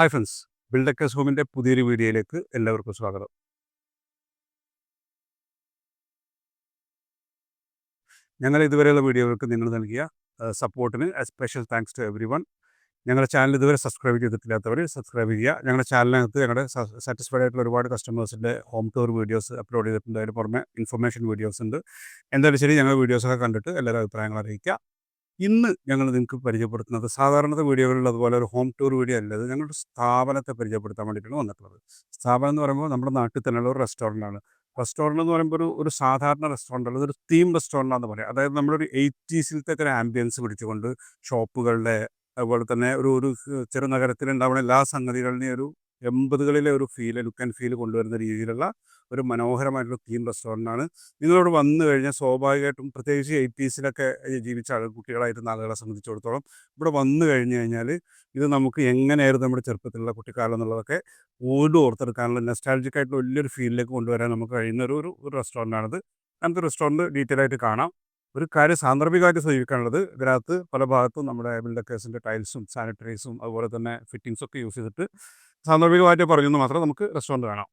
Hi friends ബിൽഡക്കേഴ്സ് ഹോമിന്റെ പുതിയൊരു വീഡിയോയിലേക്ക് എല്ലാവർക്കും സ്വാഗതം. ഞങ്ങൾ ഇതുവരെയുള്ള വീഡിയോകൾക്ക് നിങ്ങൾ നൽകിയ സപ്പോർട്ടിന് special thanks to everyone ഞങ്ങളുടെ ചാനൽ ഇതുവരെ സബ്സ്ക്രൈബ് ചെയ്തിട്ടില്ലാത്തവർ സബ്സ്ക്രൈബ് ചെയ്യുക. ഞങ്ങളുടെ ചാനലിനകത്ത് ഞങ്ങളുടെ സാറ്റിസ്ഫൈഡ് ആയിട്ടുള്ള ഒരുപാട് കസ്റ്റമേഴ്സിന്റെ ഹോം ടൂർ വീഡിയോസ് അപ്ലോഡ് ചെയ്തിട്ടുണ്ട്. അതിന് പുറമെ ഇൻഫർമേഷൻ വീഡിയോസ് ഉണ്ട് എന്തായാലും ശരി ഞങ്ങൾ വീഡിയോസൊക്കെ കണ്ടിട്ട് എല്ലാവരും അഭിപ്രായങ്ങൾ അറിയിക്കുക. ഇന്ന് ഞങ്ങൾ നിങ്ങൾക്ക് പരിചയപ്പെടുത്തുന്നത് സാധാരണത്തെ വീഡിയോകളിൽ അതുപോലെ ഒരു ഹോം ടൂർ വീഡിയോ അല്ല. ഇത് ഞങ്ങളുടെ സ്ഥാപനത്തെ പരിചയപ്പെടുത്താൻ വേണ്ടിയിട്ടാണ് വന്നിട്ടുള്ളത്. സ്ഥാപനം എന്ന് പറയുമ്പോൾ നമ്മുടെ നാട്ടിൽ തന്നെയുള്ള ഒരു റെസ്റ്റോറന്റാണ് റെസ്റ്റോറന്റ് റെസ്റ്റോറന്റ് എന്ന് പറയുമ്പോൾ ഒരു ഒരു സാധാരണ റെസ്റ്റോറന്റ് അല്ല ഒരു തീം റെസ്റ്റോറന്റ് ആണെന്ന് പറയാം. അതായത് നമ്മളൊരു എയ്റ്റീസിലത്തെ ഒരു ആംബിയൻസ് പിടിച്ചുകൊണ്ട് ഷോപ്പുകളുടെ അതുപോലെ തന്നെ ഒരു ഒരു ചെറുനഗരത്തിൽ ഉണ്ടാവുന്ന എല്ലാ സംഗതികളുടെയും ഒരു എൺപതുകളിലെ ഒരു ഫീൽ ലുക്ക് ആൻഡ് ഫീൽ കൊണ്ടുവരുന്ന രീതിയിലുള്ള ഒരു മനോഹരമായിട്ടുള്ള തീം റെസ്റ്റോറന്റാണ് നിങ്ങളോട് വന്നു കഴിഞ്ഞാൽ സ്വാഭാവികമായിട്ടും പ്രത്യേകിച്ച് എയ്റ്റീസിലൊക്കെ ജീവിച്ച ആൾ കുട്ടികളായിരുന്ന ആളുകളെ സംബന്ധിച്ചിടത്തോളം ഇവിടെ വന്നു കഴിഞ്ഞു കഴിഞ്ഞാൽ ഇത് നമുക്ക് എങ്ങനെയായിരുന്നു നമ്മുടെ ചെറുപ്പത്തിലുള്ള കുട്ടിക്കാലം എന്നുള്ളതൊക്കെ ഓടി ഓർത്തെടുക്കാനുള്ള നെസ്റ്റാലജിക് ആയിട്ടുള്ള വലിയൊരു ഫീലിലേക്ക് കൊണ്ടുവരാൻ നമുക്ക് കഴിയുന്ന ഒരു ഒരു റെസ്റ്റോറന്റാണിത് അങ്ങനത്തെ റെസ്റ്റോറന്റ് ഡീറ്റെയിൽ ആയിട്ട് കാണാം. ഒരു കാര്യം സാന്ദർഭികമായിട്ട് സൂചിപ്പിക്കാനുള്ളത് ഇതിനകത്ത് പല ഭാഗത്തും നമ്മുടെ ബിൽഡക്കേഴ്സിന്റെ ടൈൽസും സാനിറ്ററീസും അതുപോലെ തന്നെ ഫിറ്റിങ്സൊക്കെ യൂസ് ചെയ്തിട്ട് സാന്ദർഭികമായിട്ട് പറഞ്ഞു എന്ന് മാത്രം നമുക്ക് റെസ്റ്റോറന്റ് കാണാം.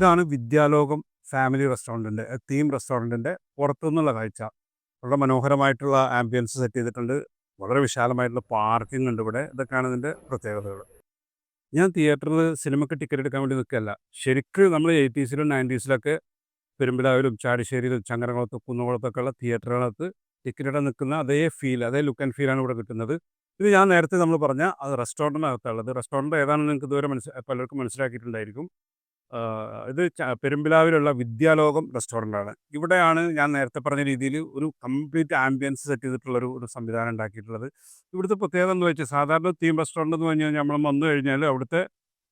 ഇതാണ് വിദ്യാലോകം ഫാമിലി റെസ്റ്റോറന്റിന്റെ തീം റെസ്റ്റോറന്റിന്റെ പുറത്തുനിന്നുള്ള കാഴ്ച. വളരെ മനോഹരമായിട്ടുള്ള ആംബിയൻസ് സെറ്റ് ചെയ്തിട്ടുണ്ട്. വളരെ വിശാലമായിട്ടുള്ള പാർക്കിംഗ് ഉണ്ട് ഇവിടെ. ഇതൊക്കെയാണ് ഇതിന്റെ പ്രത്യേകതകൾ. ഞാൻ തിയേറ്ററിൽ സിനിമയ്ക്ക് ടിക്കറ്റ് എടുക്കാൻ വേണ്ടി നിൽക്കുകയല്ല. ശരിക്കും നമ്മൾ എയ്റ്റീസിലും നയന്റീസിലൊക്കെ പെരുമ്പിലാവിലും ചാടിശ്ശേരിയിലും ചങ്ങരകുളത്ത് കുന്നകുളത്തൊക്കെ ഉള്ള തിയേറ്ററുകളകത്ത് ടിക്കറ്റ് നിൽക്കുന്ന അതേ ഫീൽ അതേ ലുക്ക് ആൻഡ് ഫീലാണ് ഇവിടെ കിട്ടുന്നത്. ഇത് ഞാൻ നേരത്തെ നമ്മൾ പറഞ്ഞ അത് റെസ്റ്റോറന്റിനകത്തുള്ളത്. റെസ്റ്റോറന്റ് ഏതാണെന്ന് നിങ്ങൾക്ക് ഇതുവരെ മനസ്സിൽ പലർക്കും മനസ്സിലാക്കിയിട്ടുണ്ടായിരിക്കും. ഇത് പെരുമ്പിലാവിലുള്ള വിദ്യാലോകം റെസ്റ്റോറന്റാണ് ഇവിടെയാണ് ഞാൻ നേരത്തെ പറഞ്ഞ രീതിയിൽ ഒരു കംപ്ലീറ്റ് ആംബിയൻസ് സെറ്റ് ചെയ്തിട്ടുള്ള ഒരു സംവിധാനം ഉണ്ടാക്കിയിട്ടുള്ളത്. ഇവിടുത്തെ പ്രത്യേകത എന്ന് വെച്ചാൽ സാധാരണ തീം റെസ്റ്റോറന്റ് എന്ന് പറഞ്ഞു കഴിഞ്ഞാൽ നമ്മൾ വന്നു കഴിഞ്ഞാൽ അവിടുത്തെ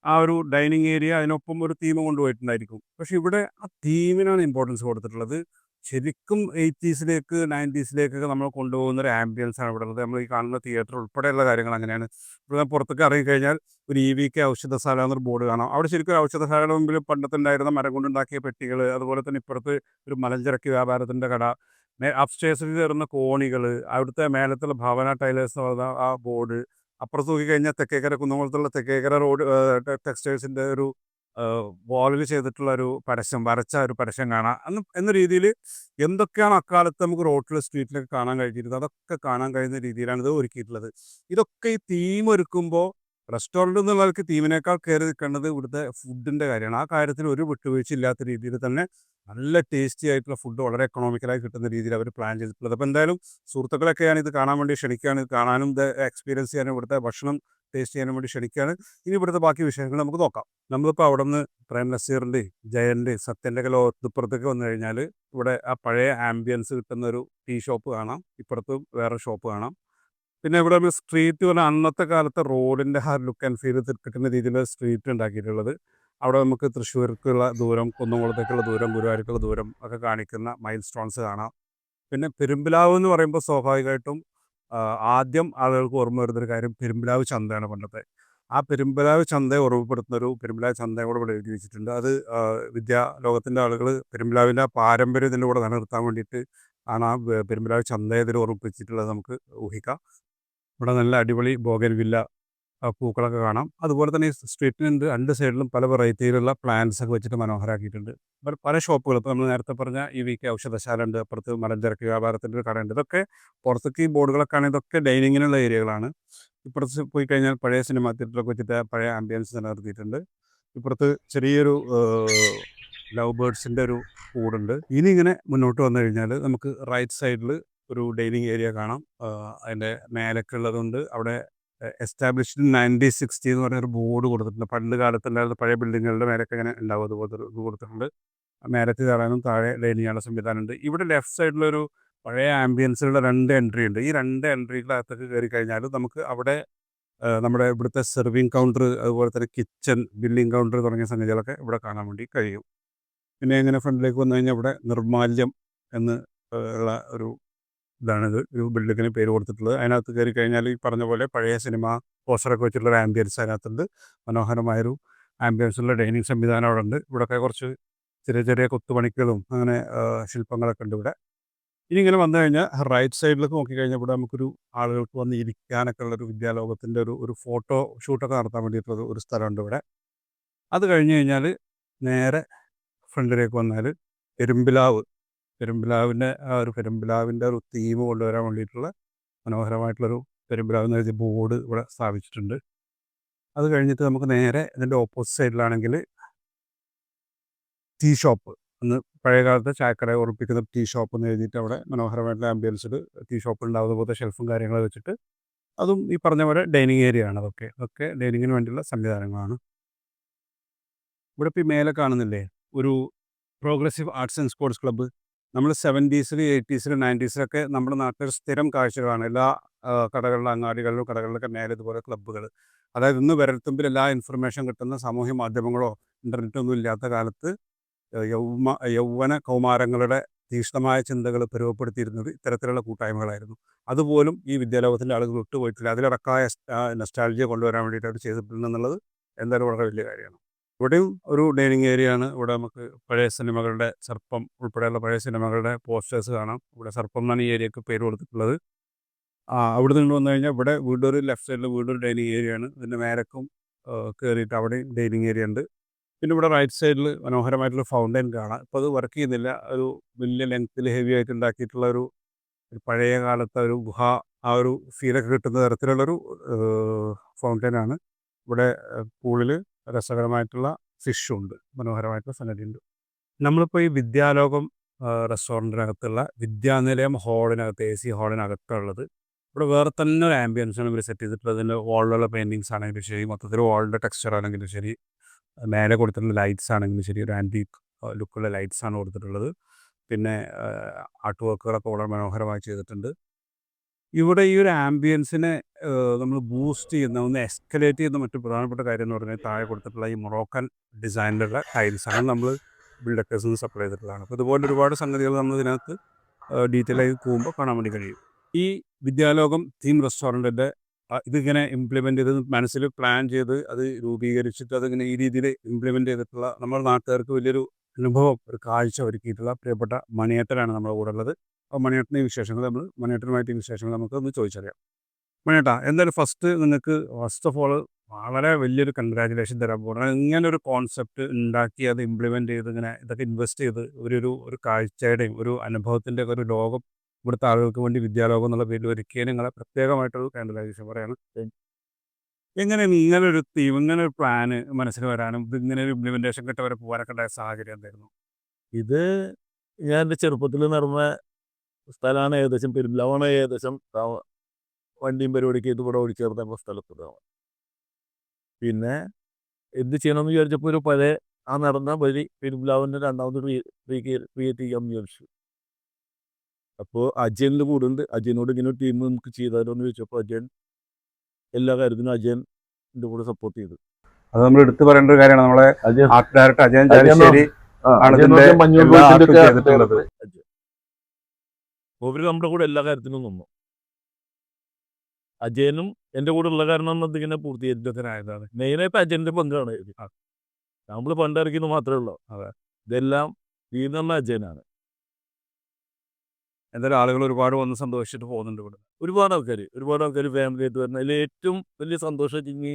ആ ഒരു ഡൈനിങ് ഏരിയ അതിനൊപ്പം ഒരു തീം കൊണ്ടുപോയിട്ടുണ്ടായിരിക്കും. പക്ഷെ ഇവിടെ ആ തീമിനാണ് ഇമ്പോർട്ടൻസ് കൊടുത്തിട്ടുള്ളത്. ശരിക്കും എയ്റ്റീസിലേക്ക് നയന്റീസിലേക്കൊക്കെ നമ്മൾ കൊണ്ടുപോകുന്ന ഒരു ആംബിയൻസ് ആണ് ഇവിടെ ഉള്ളത് നമ്മൾ ഈ കാണുന്ന തിയേറ്റർ ഉൾപ്പെടെയുള്ള കാര്യങ്ങൾ അങ്ങനെയാണ്. ഇവിടെ പുറത്തേക്ക് ഇറങ്ങിക്കഴിഞ്ഞാൽ ഒരു ഇ വി കെ ഔഷധശാല എന്നൊരു ബോർഡ് കാണാം. അവിടെ ശരിക്കും ഒരു ഔഷധശാലയുടെ മുമ്പിൽ പണ്ടത്തുണ്ടായിരുന്ന മരം കൊണ്ടുണ്ടാക്കിയ പെട്ടികൾ അതുപോലെ തന്നെ ഇപ്പുറത്ത് ഒരു മലഞ്ചരക്ക് വ്യാപാരത്തിന്റെ കട അപ്സ്റ്റേഴ്സിൽ കയറുന്ന കോണികൾ അവിടുത്തെ മേലത്തുള്ള ഭവന ടൈലേഴ്സ് എന്ന് പറയുന്ന ആ ബോർഡ് അപ്പുറത്ത് നോക്കിക്കഴിഞ്ഞാൽ തെക്കേക്കര കുന്നംകുളത്തുള്ള തെക്കേക്കര റോഡ് ടെക്സ്റ്റൈൽസിന്റെ ഒരു വാളിൽ ചെയ്തിട്ടുള്ള ഒരു പരസ്യം വരച്ച ഒരു പരസ്യം കാണാം. അന്ന് എന്ന രീതിയിൽ എന്തൊക്കെയാണ് അക്കാലത്ത് നമുക്ക് റോട്ടിൽ സ്ട്രീറ്റിലൊക്കെ കാണാൻ കഴിഞ്ഞിരുന്നത്? അതൊക്കെ കാണാൻ കഴിയുന്ന രീതിയിലാണ് ഇത് ഒരുക്കിയിട്ടുള്ളത്. ഇതൊക്കെ ഈ തീം ഒരുക്കുമ്പോൾ റെസ്റ്റോറന്റ് എന്നുള്ളവർക്ക് തീമിനേക്കാൾ കയറി നിൽക്കേണ്ടത് ഇവിടുത്തെ ഫുഡിന്റെ കാര്യമാണ്. ആ കാര്യത്തിൽ ഒരു വിട്ടുവീഴ്ച ഇല്ലാത്ത രീതിയിൽ തന്നെ നല്ല ടേസ്റ്റി ആയിട്ടുള്ള ഫുഡ് വളരെ എക്കണോമിക്കലായി കിട്ടുന്ന രീതിയിൽ അവർ പ്ലാൻ ചെയ്തിട്ടുള്ളത്. അപ്പോൾ എന്തായാലും സുഹൃത്തുക്കളൊക്കെയാണ് ഇത് കാണാൻ വേണ്ടി ക്ഷണിക്കുകയാണ്. ഇത് കാണാനും ഇത് എക്സ്പീരിയൻസ് ചെയ്യാനും ഇവിടുത്തെ ഭക്ഷണം ടേസ്റ്റ് ചെയ്യാനും വേണ്ടി ക്ഷണിക്കുകയാണ് ഇനി ഇവിടുത്തെ ബാക്കി വിഷയങ്ങൾ നമുക്ക് നോക്കാം. നമ്മളിപ്പോൾ അവിടെ നിന്ന് പ്രേം നസീറിന്റെ ജയന്റെ സത്യന്റെ ഒക്കെ ലോകത്തിപ്പുറത്തേക്ക് വന്നു കഴിഞ്ഞാൽ ഇവിടെ ആ പഴയ ആംബിയൻസ് കിട്ടുന്ന ഒരു ടീ ഷോപ്പ് കാണാം. ഇപ്പുറത്തും വേറെ ഷോപ്പ് കാണാം. പിന്നെ ഇവിടെ നമ്മൾ സ്ട്രീറ്റ് പറഞ്ഞാൽ അന്നത്തെ കാലത്തെ റോഡിന്റെ ആ ലുക്ക് ആൻഡ് ഫീൽ കിട്ടുന്ന രീതിയിലുള്ള സ്ട്രീറ്റ് ഉണ്ടാക്കിയിട്ടുള്ളത്. അവിടെ നമുക്ക് തൃശ്ശൂർക്കുള്ള ദൂരം കുന്നംകുളത്തേക്കുള്ള ദൂരം ഗുരുവായൂർക്കുള്ള ദൂരം ഒക്കെ കാണിക്കുന്ന മൈൽ സ്റ്റോൺസ് കാണാം. പിന്നെ പെരുമ്പിലാവ് എന്ന് പറയുമ്പോൾ സ്വാഭാവികമായിട്ടും ആദ്യം ആളുകൾക്ക് ഓർമ്മ വരുന്നൊരു കാര്യം പെരുമ്പിലാവ് ചന്തയാണ് പണ്ടത്തെ. ആ പെരുമ്പിലാവ് ചന്തയെ ഉറവപ്പെടുത്തുന്നൊരു പെരുമ്പിലാവ് ചന്തയെ കൂടെ ഇവിടെ എഴുതി വെച്ചിട്ടുണ്ട്. അത് വിദ്യാ ലോകത്തിന്റെ ആളുകൾ പെരുമ്പിലാവിന്റെ പാരമ്പര്യം ഇതിന്റെ കൂടെ നിലനിർത്താൻ വേണ്ടിയിട്ട് ആണ് ആ പെരുമ്പിലാവ് ചന്തയെ ഇതിൽ ഓർമ്മിപ്പിച്ചിട്ടുള്ളത് നമുക്ക് ഊഹിക്കാം. ഇവിടെ നല്ല അടിപൊളി ബോഗൻ വില്ല പൂക്കളൊക്കെ കാണാം. അതുപോലെ തന്നെ ഈ സ്ട്രീറ്റിനുണ്ട്. രണ്ട് സൈഡിലും പല വെറൈറ്റിയിലുള്ള പ്ലാന്റ്സ് ഒക്കെ വെച്ചിട്ട് മനോഹരമാക്കിയിട്ടുണ്ട് പല പല ഷോപ്പുകൾ. ഇപ്പോൾ നമ്മൾ നേരത്തെ പറഞ്ഞ ഈ വി കെ ഔഷധശാല ഉണ്ട് അപ്പുറത്ത് മലഞ്ചരക്ക് വ്യാപാരത്തിന്റെ കടയുണ്ട്. ഇതൊക്കെ പുറത്തേക്ക് ഈ ബോർഡുകളൊക്കെ ആണെങ്കിൽ ഇതൊക്കെ ഡൈനിങ്ങിനുള്ള ഏരിയകളാണ്. ഇപ്പുറത്ത് പോയി കഴിഞ്ഞാൽ പഴയ സിനിമ തിയേറ്ററൊക്കെ വെച്ചിട്ട് പഴയ ആംബിയൻസ് നിലനിർത്തിയിട്ടുണ്ട്. ഇപ്പുറത്ത് ചെറിയൊരു ലവ് ബേർഡ്സിന്റെ ഒരു കൂടുണ്ട്. ഇനി ഇങ്ങനെ മുന്നോട്ട് വന്നു കഴിഞ്ഞാൽ നമുക്ക് റൈറ്റ് സൈഡിൽ ഒരു ഡൈനിങ് ഏരിയ കാണാം. അതിന്റെ മേലൊക്കെ ഉള്ളതുകൊണ്ട് അവിടെ എസ്റ്റാബ്ലിഷ്ഡ് നയന്റീൻ സിക്സ്റ്റി എന്ന് പറഞ്ഞൊരു ബോർഡ് കൊടുത്തിട്ടുണ്ട്. പണ്ട് കാലത്തുണ്ടായിരുന്ന പഴയ ബിൽഡിങ്ങുകളുടെ മേലൊക്കെ ഇങ്ങനെ ഉണ്ടാവും. അതുപോലത്തെ ഇത് കൊടുത്തിട്ടുണ്ട്. മേലത്തിൽ കയറാനും താഴെ ഡൈനിങ് ചെയ്യാനുള്ള സംവിധാനമുണ്ട്. ഇവിടെ ലെഫ്റ്റ് സൈഡിലൊരു പഴയ ആംബിയൻസിലുള്ള രണ്ട് എൻട്രി ഉണ്ട്. ഈ രണ്ട് എൻട്രികളകത്തേക്ക് കയറി കഴിഞ്ഞാൽ നമുക്ക് അവിടെ നമ്മുടെ ഇവിടുത്തെ സെർവിങ് കൗണ്ടർ അതുപോലെ തന്നെ കിച്ചൺ ബില്ലിംഗ് കൗണ്ടർ തുടങ്ങിയ സംഗതികളൊക്കെ ഇവിടെ കാണാൻ വേണ്ടി കഴിയും. പിന്നെ ഇങ്ങനെ ഫ്രണ്ടിലേക്ക് വന്നു കഴിഞ്ഞാൽ ഇവിടെ നിർമാല്യം എന്ന് ഉള്ള ഒരു ഇതാണിത് ഒരു ബിൽഡിങ്ങിന് പേര് കൊടുത്തിട്ടുള്ളത്. അതിനകത്ത് കയറി കഴിഞ്ഞാൽ ഈ പറഞ്ഞ പോലെ പഴയ സിനിമ പോസ്റ്ററൊക്കെ വെച്ചിട്ടുള്ള ഒരു ആംബിയൻസ് അതിനകത്തുണ്ട്. മനോഹരമായൊരു ആംബിയൻസുള്ള ഡൈനിങ് സംവിധാനം അവിടെ ഉണ്ട്. ഇവിടെയൊക്കെ കുറച്ച് ചെറിയ ചെറിയ കൊത്തുപണികളും അങ്ങനെ ശില്പങ്ങളൊക്കെ ഉണ്ട് ഇവിടെ. ഇനി ഇങ്ങനെ വന്നു കഴിഞ്ഞാൽ റൈറ്റ് സൈഡിലേക്ക് നോക്കിക്കഴിഞ്ഞാൽ ഇവിടെ നമുക്കൊരു ആളുകൾക്ക് വന്ന് ഇരിക്കാനൊക്കെ ഉള്ളൊരു വിദ്യാലോകത്തിന്റെ ഒരു ഒരു ഫോട്ടോ ഷൂട്ടൊക്കെ നടത്താൻ വേണ്ടിയിട്ടുള്ള ഒരു സ്ഥലമുണ്ട് ഇവിടെ. അത് കഴിഞ്ഞ് കഴിഞ്ഞാൽ നേരെ ഫ്രണ്ടിലേക്ക് വന്നാൽ പെരുമ്പിലാവ് പെരുമ്പിലാവിന്റെ ആ ഒരു പെരുമ്പിലാവിന്റെ ഒരു തീം കൊണ്ടുവരാൻ വേണ്ടിയിട്ടുള്ള മനോഹരമായിട്ടുള്ളൊരു പെരുമ്പിലാവ് എഴുതിയ ബോർഡ് ഇവിടെ സ്ഥാപിച്ചിട്ടുണ്ട്. അത് കഴിഞ്ഞിട്ട് നമുക്ക് നേരെ ഇതിന്റെ ഓപ്പോസിറ്റ് സൈഡിലാണെങ്കിൽ ടീ ഷോപ്പ് അന്ന് പഴയകാലത്തെ ചായക്കട ഉറപ്പിക്കുന്ന ടീ ഷോപ്പ് എന്ന് എഴുതിയിട്ട് അവിടെ മനോഹരമായിട്ടുള്ള ആംബിയൻസിൽ ടീ ഷോപ്പ് ഉണ്ടാവുന്ന പോലത്തെ ഷെൽഫും കാര്യങ്ങളും വെച്ചിട്ട് അതും ഈ പറഞ്ഞ പോലെ ഡൈനിങ് ഏരിയ ആണ് അതൊക്കെ. അതൊക്കെ ഡൈനിങ്ങിന് വേണ്ടിയുള്ള സംവിധാനങ്ങളാണ്. ഇവിടെ ഇപ്പോൾ ഈ മേലെ കാണുന്നില്ലേ? ഒരു progressive arts and sports club നമ്മൾ സെവന്റീസിൽ എയ്റ്റീസിൽ നയന്റീസിലൊക്കെ നമ്മുടെ നാട്ടിൽ സ്ഥിരം കാഴ്ചകളാണ് എല്ലാ കടകളിലും അങ്ങാടികളിലും കടകളിലൊക്കെ മേലെ ഇതുപോലെ ക്ലബ്ബുകൾ. അതായത് ഇന്ന് വിരൽത്തുമ്പിൽ എല്ലാ ഇൻഫർമേഷൻ കിട്ടുന്ന സാമൂഹ്യ മാധ്യമങ്ങളോ ഇന്റർനെറ്റോ ഒന്നും ഇല്ലാത്ത കാലത്ത് യൗമ യൗവ യൗവന കൗമാരങ്ങളുടെ തീക്ഷ്ണമായ ചിന്തകൾ പരുവപ്പെടുത്തിയിരുന്നത് ഇത്തരത്തിലുള്ള കൂട്ടായ്മകളായിരുന്നു. അതുപോലും ഈ വിദ്യാലോകത്തിന്റെ ആളുകൾ വിട്ടുപോയിട്ടില്ല. അതിലടക്കായ നെസ്റ്റാളജിയെ കൊണ്ടുവരാൻ വേണ്ടിയിട്ട് അവർ ചെയ്തിട്ടുണ്ടെന്നുള്ളത് എന്തായാലും വളരെ വലിയ കാര്യമാണ്. ഇവിടെയും ഒരു ഡൈനിങ് ഏരിയ ആണ് ഇവിടെ നമുക്ക് പഴയ സിനിമകളുടെ സർപ്പം ഉൾപ്പെടെയുള്ള പഴയ സിനിമകളുടെ പോസ്റ്റേഴ്സ് കാണാം. ഇവിടെ സർപ്പം എന്നാണ് ഈ ഏരിയക്ക് പേര് കൊടുത്തിട്ടുള്ളത്. അവിടെ നിന്ന് വന്നു കഴിഞ്ഞാൽ ഇവിടെ വീണ്ടും ഒരു ലെഫ്റ്റ് സൈഡിൽ വീണ്ടും ഒരു ഡൈനിങ് ഏരിയ ആണ് ഇതിന്റെ മേലക്കും കയറിയിട്ട് അവിടെയും ഡൈനിങ് ഏരിയ ഉണ്ട്. പിന്നെ ഇവിടെ റൈറ്റ് സൈഡിൽ മനോഹരമായിട്ടുള്ള ഫൗണ്ടൈൻ കാണാം. ഇപ്പോൾ അത് വർക്ക് ചെയ്യുന്നില്ല. ഒരു വലിയ ലെങ്ത്തിൽ ഹെവി ആയിട്ട് ഉണ്ടാക്കിയിട്ടുള്ള ഒരു പഴയ കാലത്തെ ഒരു ഗുഹ ആ ഒരു ഫീലൊക്കെ കിട്ടുന്ന തരത്തിലുള്ളൊരു ഫൗണ്ടൈനാണ് ഇവിടെ പൂളിൽ രസകരമായിട്ടുള്ള ഫിഷും ഉണ്ട് മനോഹരമായിട്ടുള്ള സംഗതിയുണ്ട്. നമ്മളിപ്പോൾ ഈ വിദ്യാലോകം റെസ്റ്റോറന്റിനകത്തുള്ള വിദ്യാനിലയം ഹാളിനകത്ത് എ സി ഹാളിനകത്തുള്ളത് ഇവിടെ വേറെ തന്നെ ഒരു ആംബിയൻസാണ് ഇവർ സെറ്റ് ചെയ്തിട്ടുള്ളത്. അതിന്റെ വാളിലുള്ള പെയിന്റിങ്സ് ആണെങ്കിലും ശരി മൊത്തത്തിൽ വാളിന്റെ ടെക്സ്ചർ ആണെങ്കിലും ശരി മേലെ കൊടുത്തിട്ടുള്ള ലൈറ്റ്സ് ആണെങ്കിലും ശരി ഒരു ആന്റീക്ക് ലുക്കുള്ള ലൈറ്റ്സ് ആണ് കൊടുത്തിട്ടുള്ളത്. പിന്നെ ആർട്ട് വർക്കുകളൊക്കെ വളരെ മനോഹരമായി ചെയ്തിട്ടുണ്ട്. ഇവിടെ ഈ ഒരു ആംബിയൻസിനെ നമ്മൾ ബൂസ്റ്റ് ചെയ്യുന്ന ഒന്ന് എസ്കലേറ്റ് ചെയ്യുന്ന മറ്റു പ്രധാനപ്പെട്ട കാര്യം എന്ന് പറഞ്ഞാൽ താഴെ കൊടുത്തിട്ടുള്ള ഈ മൊറോക്കൻ ഡിസൈനിലുള്ള ടൈൽസാണ് നമ്മൾ ബിൽഡക്കേഴ്സിൽ നിന്ന് സപ്ലൈ ചെയ്തിട്ടുള്ളതാണ്. അപ്പോൾ ഇതുപോലെ ഒരുപാട് സംഗതികൾ നമ്മൾ ഇതിനകത്ത് ഡീറ്റെയിൽ ആയി പോകുമ്പോൾ കാണാൻ വേണ്ടി കഴിയും. ഈ വിദ്യാലോകം തീം റെസ്റ്റോറന്റിന്റെ ഇതിങ്ങനെ ഇംപ്ലിമെന്റ് ചെയ്ത് മനസ്സിൽ പ്ലാൻ ചെയ്ത് അത് രൂപീകരിച്ചിട്ട് അതിങ്ങനെ ഈ രീതിയിൽ ഇംപ്ലിമെന്റ് ചെയ്തിട്ടുള്ള നമ്മുടെ നാട്ടുകാർക്ക് വലിയൊരു അനുഭവം ഒരു കാഴ്ച ഒരുക്കിയിട്ടുള്ള പ്രിയപ്പെട്ട മണിയേട്ടനാണ് നമ്മുടെ കൂടെ ഉള്ളത് അപ്പോൾ മണിയേട്ടന്റെ വിശേഷങ്ങൾ നമ്മൾ മണിയേട്ടനുമായിട്ട് ഈ വിശേഷങ്ങൾ നമുക്ക് ഒന്ന് ചോദിച്ചറിയാം. മണിയേട്ടാ എന്തായാലും ഫസ്റ്റ് നിങ്ങൾക്ക് ഫസ്റ്റ് ഓഫ് ഓൾ വളരെ വലിയൊരു കൺഗ്രാജുലേഷൻ തരാൻ പോകണം ഇങ്ങനെ ഒരു കോൺസെപ്റ്റ് ഉണ്ടാക്കി അത് ഇംപ്ലിമെന്റ് ചെയ്ത് ഇങ്ങനെ ഇതൊക്കെ ഇൻവെസ്റ്റ് ചെയ്ത് ഒരു ഒരു കാഴ്ചയുടെയും ഒരു അനുഭവത്തിന്റെ ഒരു ലോകം ഇവിടുത്തെ ആളുകൾക്ക് വേണ്ടി വിദ്യാലോകം എന്നുള്ള പേരിൽ ഒരുക്കിയ നിങ്ങളെ പ്രത്യേകമായിട്ടൊരു കൺഗ്രാജുലേഷൻ പറയാണ്. എങ്ങനെ ഇങ്ങനെ ഒരു തീം ഇങ്ങനെ ഒരു പ്ലാന് മനസ്സിൽ വരാനും ഇത് ഇങ്ങനെ ഒരു ഇംപ്ലിമെന്റേഷൻ കിട്ടവരെ പോകാനൊക്കെ ഉണ്ടായ സാഹചര്യം എന്തായിരുന്നു? ഇത് ഞാൻ എന്റെ ചെറുപ്പത്തിൽ നടന്ന സ്ഥലമാണ് ഏകദേശം പെരുമ്പിലാവാണ് ഏകദേശം വണ്ടിയും പരിപാടിക്ക് ഇത് ഇവിടെ ഓടിച്ചേർന്ന സ്ഥലത്ത് താമസം പിന്നെ എന്ത് ചെയ്യണമെന്ന് വിചാരിച്ചപ്പോൾ ഒരു പഴയ ആ നടന്ന വഴി പെരുമ്പിലാവിന്റെ രണ്ടാമത് ക്രിയേറ്റ് ചെയ്യാമെന്ന് വിചാരിച്ചു. അപ്പോൾ അജയനിൽ കൂടുണ്ട് അജയനോട് ഇങ്ങനെ ഒരു ടീം നമുക്ക് ചെയ്താലോ എന്ന് ചോദിച്ചപ്പോൾ അജയൻ എല്ലാ കാര്യത്തിനും അജയൻ എന്റെ കൂടെ സപ്പോർട്ട് ചെയ്തു. അത് നമ്മൾ എടുത്തു പറയേണ്ട ഒരു കാര്യമാണ്. നമ്മളെ ആർട്ട് ഡയറക്ടർ അജയൻ അജയൻ ചാലിശ്ശേരി ആണ് ഇതിന്റെ പറഞ്ഞ മഞ്ഞൂർ എല്ലാ ബോയ്സിന്റെ ആർട്ടും ഒക്കെ ചെയ്തിട്ടുള്ളത്. അജയൻ. മൂപ്പര് നമ്മുടെ കൂടെ എല്ലാ കാര്യത്തിനും നിന്നു. അജയനും എന്റെ കൂടെ ഉള്ള കാരണം ഇതിങ്ങനെ പൂർത്തീകരിച്ചതിനായതാണ് മെയിനായിട്ട് അജയന്റെ പങ്കാണ്. നമ്മൾ പണ്ടിറക്കിയെന്ന് മാത്രമേ ഉള്ളൂ. അതെ. ഇതെല്ലാം തീർന്നുള്ള അജയനാണ്. എന്തായാലും ആളുകൾ ഒരുപാട് വന്ന് സന്തോഷിച്ചിട്ട് പോകുന്നുണ്ട് ഇവിടെ. ഒരുപാട് ആൾക്കാർ ഒരുപാട് ആൾക്കാർ ഫാമിലി ആയിട്ട് വരുന്ന അതിൽ ഏറ്റവും വലിയ സന്തോഷം ചിങ്ങി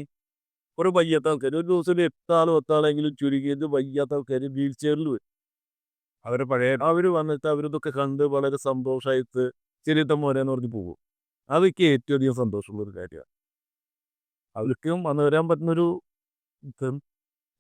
കുറേ വയ്യാത്ത ആൾക്കാർ ഒരു ദിവസം എട്ടാളോ പത്താളെങ്കിലും ചുരുങ്ങിയത് വയ്യാത്ത ആൾക്കാർ വീൽ ചെയറിൽ വരും. അവർ പഴയ അവർ വന്നിട്ട് അവരിതൊക്കെ കണ്ട് വളരെ സന്തോഷമായിട്ട് ചെറിയ മോനെന്ന് പറഞ്ഞ് പോകും. അതൊക്കെ ഏറ്റവും അധികം സന്തോഷമുള്ള ഒരു കാര്യമാണ്. അവർക്കും വന്നു വരാൻ പറ്റുന്നൊരു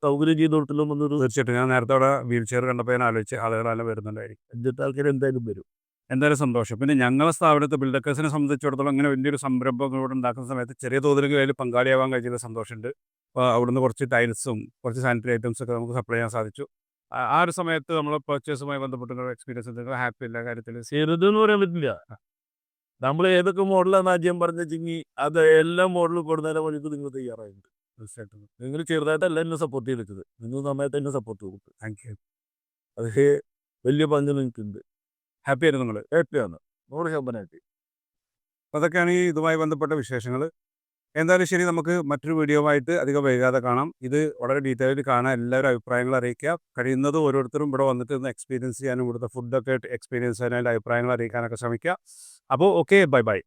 സൗകര്യം ചെയ്ത് കൊടുത്തില്ല എന്നൊരു തീർച്ചയായിട്ടും. ഞാൻ നേരത്തെ അവിടെ വീൽ ചെയർ കണ്ടപ്പോൾ ഞാൻ ആലോചിച്ച് ആളുകളെല്ലാം വരുന്നുണ്ടായിരിക്കും. അഞ്ചെട്ട് ആൾക്കാർ എന്തായാലും വരും. എന്തായാലും സന്തോഷം. പിന്നെ ഞങ്ങളെ സ്ഥാപനത്തെ ബിൽഡക്കേഴ്സിനെ സംബന്ധിച്ചിടത്തോളം അങ്ങനെ വലിയൊരു സംരംഭം ഇവിടെ ഉണ്ടാക്കുന്ന സമയത്ത് ചെറിയ തോതിൽ അതിൽ പങ്കാളിയാവാൻ കഴിഞ്ഞ സന്തോഷമുണ്ട് അപ്പോൾ അവിടുന്ന് കുറച്ച് ടൈൽസും കുറച്ച് സാനിറ്ററി ഐറ്റംസ് ഒക്കെ നമുക്ക് സപ്ലൈ ചെയ്യാൻ സാധിച്ചു. ആ- ഒരു സമയത്ത് നമ്മൾ പർച്ചേസുമായി ബന്ധപ്പെട്ടുള്ള എക്സ്പീരിയൻസ് എന്തെങ്കിലും ഹാപ്പി ഇല്ല കാര്യത്തിൽ ചെറുതെന്ന് പറയാൻ പറ്റില്ല. നമ്മൾ ഏതൊക്കെ മോഡലാണ് ആദ്യം പറഞ്ഞെങ്കിൽ അത് എല്ലാ മോഡലും കൊടുന്നതിനെ വഴിക്ക് നിങ്ങൾ തയ്യാറായിട്ടുണ്ട്. തീർച്ചയായിട്ടും. നിങ്ങൾ ചെറുതായിട്ടല്ല എന്നെ സപ്പോർട്ട് ചെയ്തിട്ടത്. നിങ്ങൾ നന്നായിട്ട് എന്നെ സപ്പോർട്ട് കൊടുത്തു താങ്ക് യു അത് വലിയ പങ്ക് നിങ്ങൾക്കുണ്ട്. ഹാപ്പി ആയിരുന്നു നിങ്ങൾ ഹാപ്പിയാണ് നൂറ് ശതമാനം ഹാപ്പി അതൊക്കെയാണ് ഈ ഇതുമായി ബന്ധപ്പെട്ട വിശേഷങ്ങൾ എന്തായാലും ശരി നമുക്ക് മറ്റൊരു വീഡിയോ ആയിട്ട് അധികം വൈകാതെ കാണാം. ഇത് വളരെ ഡീറ്റെയിൽ കാണാൻ എല്ലാവരും അഭിപ്രായങ്ങൾ അറിയിക്കുക. കഴിയുന്നത് ഓരോരുത്തരും ഇവിടെ വന്നിട്ട് ഒന്ന് എക്സ്പീരിയൻസ് ചെയ്യാനും ഇവിടുത്തെ ഫുഡൊക്കെ എക്സ്പീരിയൻസ് ചെയ്യാനും അഭിപ്രായങ്ങൾ അറിയിക്കാനൊക്കെ ശ്രമിക്കുക. അപ്പോൾ ഓക്കെ ബൈ ബൈ